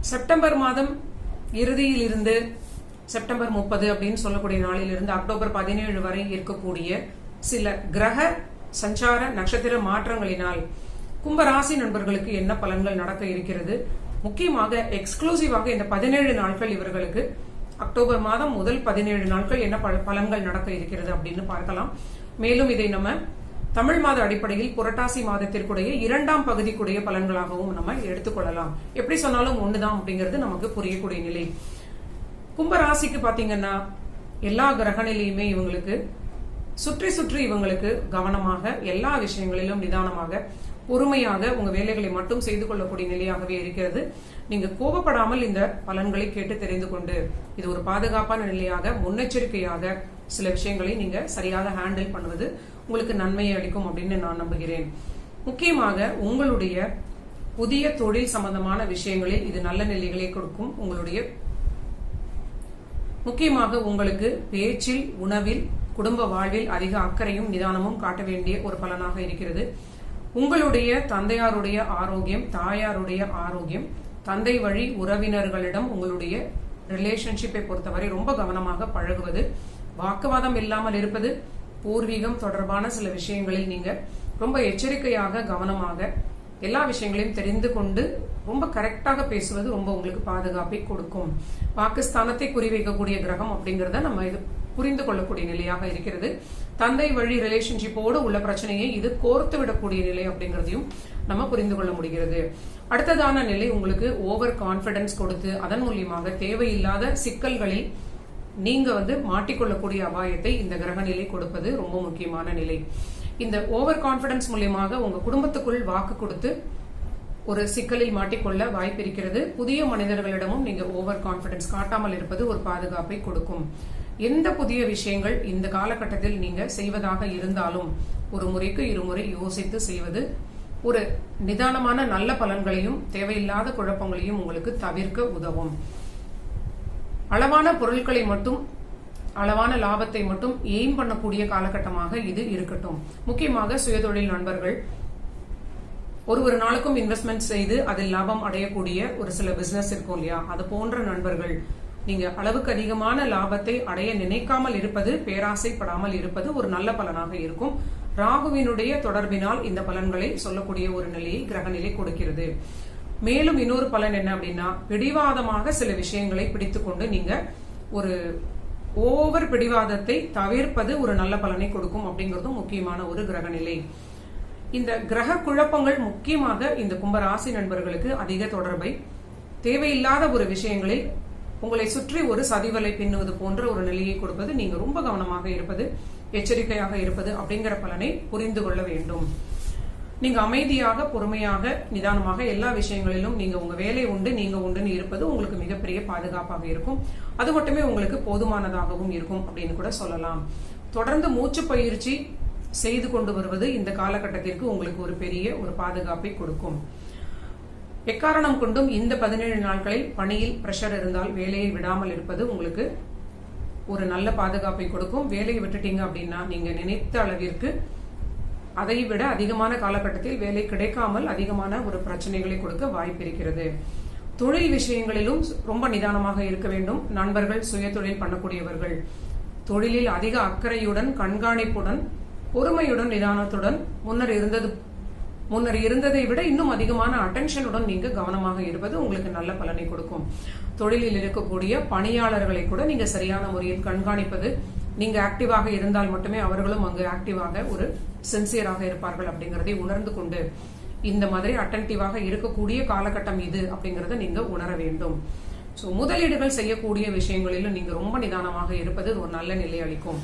September மாதம் இறுதியில் இருந்து செப்டம்பர் முப்பது அப்படின்னு சொல்லக்கூடிய நாளிலிருந்து அக்டோபர் பதினேழு வரை இருக்கக்கூடிய சில கிரக சஞ்சார நட்சத்திர மாற்றங்களினால் கும்பராசி நண்பர்களுக்கு என்ன பலன்கள் நடக்க இருக்கிறது? முக்கியமாக எக்ஸ்க்ளூசிவாக இந்த பதினேழு நாட்கள் இவர்களுக்கு அக்டோபர் மாதம் முதல் பதினேழு நாட்கள் என்ன பல- பலன்கள் நடக்க இருக்கிறது அப்படின்னு பார்க்கலாம். மேலும் இதை நம்ம தமிழ் மாத அடிப்படையில் புரட்டாசி மாதத்திற்குடைய இரண்டாம் பகுதிக்குடைய பலன்களாகவும் நம்ம எடுத்துக்கொள்ளலாம். எப்படி சொன்னாலும் ஒண்ணுதான் அப்படிங்கிறது நமக்கு புரியக்கூடிய நிலை. கும்பராசிக்கு பாத்தீங்கன்னா எல்லா கிரகணிலையுமே இவங்களுக்கு சுற்றி சுற்றி இவங்களுக்கு கவனமாக எல்லா விஷயங்களிலும் நிதானமாக பொறுமையாக உங்க வேலைகளை மட்டும் செய்து கொள்ளக்கூடிய நிலையாகவே இருக்கிறது. நீங்க கோபப்படாமல் இந்த பலன்களை கேட்டு தெரிந்து கொண்டு இது ஒரு பாதுகாப்பான நிலையாக முன்னெச்சரிக்கையாக சில விஷயங்களை நீங்க சரியாக ஹேண்டில் பண்ணுவது உங்களுக்கு நன்மையை அளிக்கும் அப்படின்னு நான் நம்புகிறேன். முக்கியமாக உங்களுடைய புதிய தொழில் சம்பந்தமான விஷயங்களில் இது நல்ல நிலைகளை கொடுக்கும் உங்களுடைய முக்கியமாக உங்களுக்கு பேச்சில் உணவில் குடும்ப வாழ்வில் அதிக அக்கறையும் நிதானமும் காட்ட வேண்டிய ஒரு பலனாக இருக்கிறது. உங்களுடைய தந்தையாருடைய ஆரோக்கியம் தாயாருடைய ஆரோக்கியம் தந்தை வழி உறவினர்களிடம் உங்களுடைய ரிலேஷன்ஷிப்பை பொறுத்தவரை ரொம்ப கவனமாக பழகுவது. வாக்குவாதம் இல்லாமல் இருப்பது பூர்வீகம் தொடர்பான சில விஷயங்களில் நீங்க ரொம்ப எச்சரிக்கையாக கவனமாக எல்லா விஷயங்களையும் தெரிந்து கொண்டு ரொம்ப கரெக்டாக பேசுவது ரொம்ப உங்களுக்கு பாதுகாப்பை கொடுக்கும். பாகிஸ்தானத்தை குறிவைக்கக்கூடிய கிரகம் அப்படிங்கறத நம்ம இது புரிந்து கொள்ளக்கூடிய நிலையாக இருக்கிறது. தந்தை வழி ரிலேஷன்ஷிப்போடு உள்ள பிரச்சனையை இது கோர்த்து விடக்கூடிய நிலை அப்படிங்கறதையும் நம்ம புரிந்து கொள்ள முடிகிறது. அடுத்ததான நிலை உங்களுக்கு ஓவர் கான்பிடன்ஸ் கொடுத்து அதன் மூலியமாக தேவையில்லாத சிக்கல்களில் நீங்க வந்து மாட்டிக்கொள்ளக்கூடிய அபாயத்தை இந்த கிரக நிலை கொடுப்பது ரொம்ப முக்கியமான நிலை. இந்த ஓவர் கான்பிடன்ஸ் மூலியமாக உங்க குடும்பத்துக்குள் வாக்கு கொடுத்து ஒரு சிக்கலில் மாட்டிக்கொள்ள வாய்ப்பு இருக்கிறது. புதிய மனிதர்களிடமும் நீங்க ஓவர் கான்பிடன்ஸ் காட்டாமல் இருப்பது ஒரு பாதுகாப்பை கொடுக்கும். எந்த புதிய விஷயங்கள் இந்த காலகட்டத்தில் நீங்க செய்வதாக இருந்தாலும் ஒரு முறைக்கு இருமுறை யோசித்து செய்வது ஒரு நிதானமான நல்ல பலன்களையும் தேவையில்லாத குழப்பங்களையும் உங்களுக்கு தவிர்க்க உதவும். அளவான பொருட்களை மட்டும் அளவான லாபத்தை மட்டும் எய்ம் பண்ணக்கூடிய காலகட்டமாக இது இருக்கட்டும். முக்கியமாக சுயதொழில் நண்பர்கள். ஒரு ஒரு நாளுக்கும் இன்வெஸ்ட்மெண்ட் செய்து அதில் லாபம் அடையக்கூடிய ஒரு சில பிசினஸ் இருக்கும் இல்லையா? அது போன்ற நண்பர்கள். நீங்க அளவுக்கு அதிகமான லாபத்தை அடைய நினைக்காமல் இருப்பது பேராசைப்படாமல் இருப்பது ஒரு நல்ல பலனாக இருக்கும். ராகுவினுடைய தொடர்பினால் இந்த பலன்களை சொல்லக்கூடிய ஒரு நிலையை கிரகநிலை கொடுக்கிறது. மேலும் இன்னொரு பலன் என்ன அப்படின்னா பிடிவாதமாக சில விஷயங்களை பிடித்துக்கொண்டு நீங்க ஒரு ஓவர் பிடிவாதத்தை தவிர்ப்பது ஒரு நல்ல பலனை கொடுக்கும் அப்படிங்கிறதும் முக்கியமான ஒரு கிரக நிலை. இந்த கிரக குழப்பங்கள் முக்கியமாக இந்த கும்பராசி நண்பர்களுக்கு அதிக தொடர்பை தேவையில்லாத ஒரு விஷயங்களில் உங்களை சுற்றி ஒரு சதிவலை பின்னுவது போன்ற ஒரு நிலையை கொடுப்பது நீங்க ரொம்ப கவனமாக இருப்பது எச்சரிக்கையாக இருப்பது அப்படிங்கிற பலனை புரிந்து கொள்ள வேண்டும். நீங்க அமைதியாக பொறுமையாக நிதானமாக எல்லா விஷயங்களிலும் நீங்க உங்க வேலை உண்டு நீங்க உண்டுன்னு இருப்பது உங்களுக்கு மிகப்பெரிய பாதுகாப்பாக இருக்கும். அது மட்டுமே உங்களுக்கு போதுமானதாகவும் இருக்கும் அப்படின்னு கூட சொல்லலாம். தொடர்ந்து மூச்சு பயிற்சி செய்து கொண்டு வருவது இந்த காலகட்டத்திற்கு உங்களுக்கு ஒரு பெரிய ஒரு பாதுகாப்பை கொடுக்கும். எக்காரணம் கொண்டும் இந்த பதினேழு நாட்களில் பணியில் பிரஷர் இருந்தால் வேலையை விடாமல் இருப்பது உங்களுக்கு ஒரு நல்ல பாதுகாப்பை கொடுக்கும். வேலையை விட்டுட்டீங்க அப்படின்னா நீங்க நினைத்த அளவிற்கு அதை விட அதிகமான காலகட்டத்தில் வேலை கிடைக்காமல் அதிகமான ஒரு பிரச்சனைகளை கொடுக்க வாய்ப்பு இருக்கிறது. தொழில் விஷயங்களிலும் ரொம்ப நிதானமாக இருக்க வேண்டும். நண்பர்கள் சுய தொழில் பண்ணக்கூடியவர்கள். தொழிலில் அதிக அக்கறையுடன் கண்காணிப்புடன் பொறுமையுடன் நிதானத்துடன் முன்னர் இருந்தது முன்னர் இருந்ததை விட இன்னும் அதிகமான அட்டென்ஷனுடன் நீங்க கவனமாக இருப்பது உங்களுக்கு நல்ல பலனை கொடுக்கும். தொழிலில் இருக்கக்கூடிய பணியாளர்களை கூட நீங்க சரியான முறையில் கண்காணிப்பது நீங்க ஆக்டிவாக இருந்தால் மட்டுமே அவர்களும் அங்கு ஆக்டிவாக ஒரு சின்சியராக இருப்பார்கள் அப்படிங்கறதை உணர்ந்து கொண்டு இந்த மாதிரி அட்டன்டிவாக இருக்கக்கூடிய காலகட்டம் இது அப்படிங்கறத நீங்க உணர வேண்டும். ஸோ முதலீடுகள் செய்யக்கூடிய விஷயங்களிலும் நீங்க ரொம்ப நிதானமாக இருப்பது ஒரு நல்ல நிலை அளிக்கும்.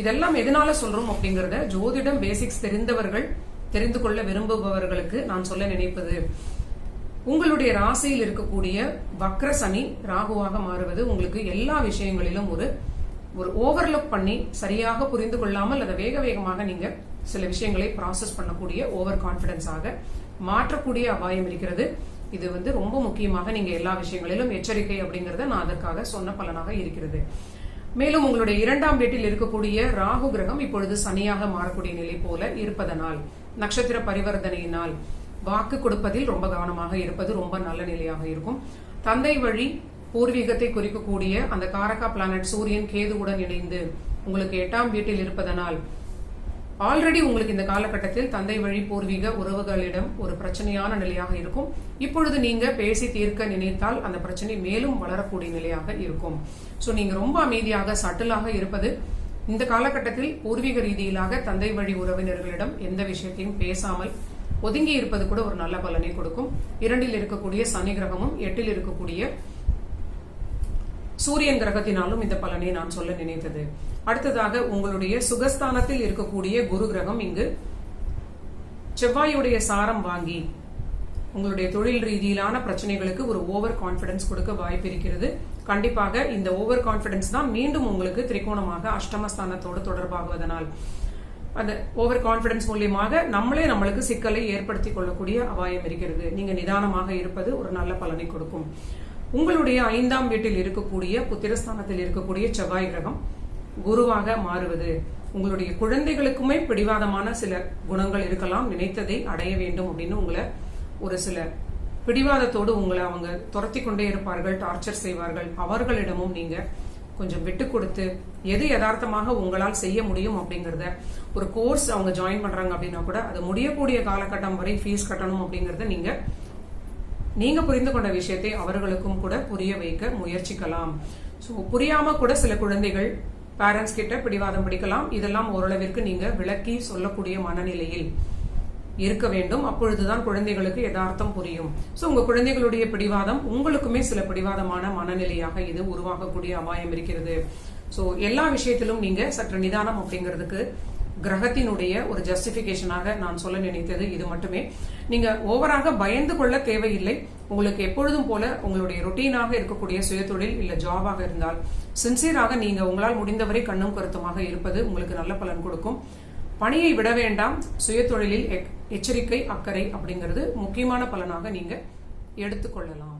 இதெல்லாம் எதனால சொல்றோம் அப்படிங்கறத ஜோதிடம் பேசிக்ஸ் தெரிந்தவர்கள் தெரிந்து கொள்ள விரும்புபவர்களுக்கு நான் சொல்ல நினைப்பது உங்களுடைய ராசியில் இருக்கக்கூடிய வக்ர சனி ராகுவாக மாறுவது உங்களுக்கு எல்லா விஷயங்களிலும் ஒரு ஒரு ஓவர்லுக் பண்ணி சரியாக புரிந்து கொள்ளாமல் அதை வேக வேகமாக நீங்க சில விஷயங்களை ப்ராசஸ் பண்ணக்கூடிய ஓவர் கான்பிடன்ஸாக மாற்றக்கூடிய அபாயம் இருக்கிறது. இது வந்து ரொம்ப முக்கியமாக நீங்க எல்லா விஷயங்களிலும் எச்சரிக்கை அப்படிங்கறத நான் அதற்காக சொன்ன பலனாக இருக்கிறது. மேலும் உங்களுடைய இரண்டாம் வீட்டில் இருக்கக்கூடிய ராகு கிரகம் இப்பொழுது சனியாக மாறக்கூடிய நிலை போல இருப்பதனால் நட்சத்திர பரிவர்த்தனையினால் வாக்கு கொடுப்பதில் ரொம்ப கவனமாக இருப்பது ரொம்ப நல்ல நிலையாக இருக்கும். தந்தை வழி பூர்வீகத்தை குறிக்கக்கூடிய அந்த காரகா பிளானட் சூரியன் கேதுவுடன் இணைந்து உங்களுக்கு எட்டாம் வீட்டில் இருப்பதனால் ஆல்ரெடி உங்களுக்கு இந்த காலகட்டத்தில் தந்தை வழி பூர்வீக உறவுகளிடம் ஒரு பிரச்சனையான நிலையாக இருக்கும். இப்பொழுது நீங்க பேசி தீர்க்க நினைத்தால் அந்த பிரச்சனை மேலும் வளரக்கூடிய நிலையாக இருக்கும். சோ நீங்க ரொம்ப அமைதியாக சட்டிலாக இருப்பது இந்த காலகட்டத்தில் பூர்வீக ரீதியிலாக தந்தை வழி உறவினர்களிடம் எந்த விஷயத்தையும் பேசாமல் ஒதுங்கி இருப்பது கூட ஒரு நல்ல பலனை கொடுக்கும். இரண்டில் இருக்கக்கூடிய சனி கிரகமும் எட்டில் இருக்கக்கூடிய சூரியன் கிரகத்தினாலும் இந்த பலனை நான் சொல்ல நினைத்தது. அடுத்ததாக உங்களுடைய சுகஸ்தானத்தில் இருக்கக்கூடிய குரு கிரகம் இங்கு செவ்வாயுடைய சாரம் வாங்கி உங்களுடைய தொழில் ரீதியிலான பிரச்சனைகளுக்கு ஒரு ஓவர் கான்பிடன்ஸ் கொடுக்க வாய்ப்பு இருக்கிறது. கண்டிப்பாக இந்த ஓவர் கான்பிடன்ஸ் தான் மீண்டும் உங்களுக்கு திரிகோணமாக அஷ்டமஸ்தானத்தோடு தொடர்பாகுவதனால். அந்த ஓவர் கான்பிடன்ஸ் மூலியமாக நம்மளே நம்மளுக்கு சிக்கலை ஏற்படுத்திக் கொள்ளக்கூடிய அபாயம் இருக்கிறது. நீங்க நிதானமாக இருப்பது ஒரு நல்ல பலனை கொடுக்கும். உங்களுடைய ஐந்தாம் வீட்டில் இருக்கக்கூடிய புத்திரஸ்தானத்தில் இருக்கக்கூடிய செவ்வாய் கிரகம் குருவாக மாறுவது. உங்களுடைய குழந்தைகளுக்குமே பிடிவாதமான சில குணங்கள் இருக்கலாம் நினைத்ததை அடைய வேண்டும் அப்படின்னு உங்களை ஒரு சில பிடிவாதத்தோடு உங்களை அவங்க துரத்தி கொண்டே இருப்பார்கள் டார்ச்சர் செய்வார்கள். அவர்களிடமும் நீங்க கொஞ்சம் விட்டு கொடுத்து எது யதார்த்தமாக உங்களால் செய்ய முடியும் அப்படிங்கறத ஒரு கோர்ஸ் அவங்க ஜாயின் பண்றாங்க அப்படின்னா கூட அது முடியக்கூடிய காலகட்டம் வரை ஃபீஸ் கட்டணும் அப்படிங்கறத நீங்க நீங்க புரிந்து கொண்ட விஷயத்தை அவர்களுக்கும் கூட புரிய வைக்க முயற்சிக்கலாம். ஸோ புரியாம கூட சில குழந்தைகள் பேரண்ட்ஸ் கிட்ட பிடிவாதம் பிடிக்கலாம். இதெல்லாம் ஓரளவிற்கு நீங்க விளக்கி சொல்லக்கூடிய மனநிலையில் இருக்க வேண்டும். அப்பொழுதுதான் குழந்தைகளுக்கு யதார்த்தம் புரியும். ஸோ உங்க குழந்தைகளுடைய பிடிவாதம் உங்களுக்குமே சில பிடிவாதமான மனநிலையாக இது உருவாகக்கூடிய அபாயம் இருக்கிறது. ஸோ எல்லா விஷயத்திலும் நீங்க சற்று நிதானம் அப்படிங்கிறதுக்கு கிரகத்தினுடைய ஒரு ஜஸ்டிபிகேஷனாக நான் சொல்ல நினைத்தது இது மட்டுமே. நீங்க ஓவராக பயந்து கொள்ள தேவையில்லை. உங்களுக்கு எப்பொழுதும் போல உங்களுடைய ரொட்டீனாக இருக்கக்கூடிய சுயதொழில் இல்ல ஜாபாக இருந்தால் சின்சியராக நீங்க உங்களால் முடிந்தவரை கண்ணும் கருத்துமாக இருப்பது உங்களுக்கு நல்ல பலன் கொடுக்கும். பணியை விட வேண்டாம். சுயதொழிலில் எச்சரிக்கை அக்கறை அப்படிங்கிறது முக்கியமான பலனாக நீங்க எடுத்துக்கொள்ளலாம்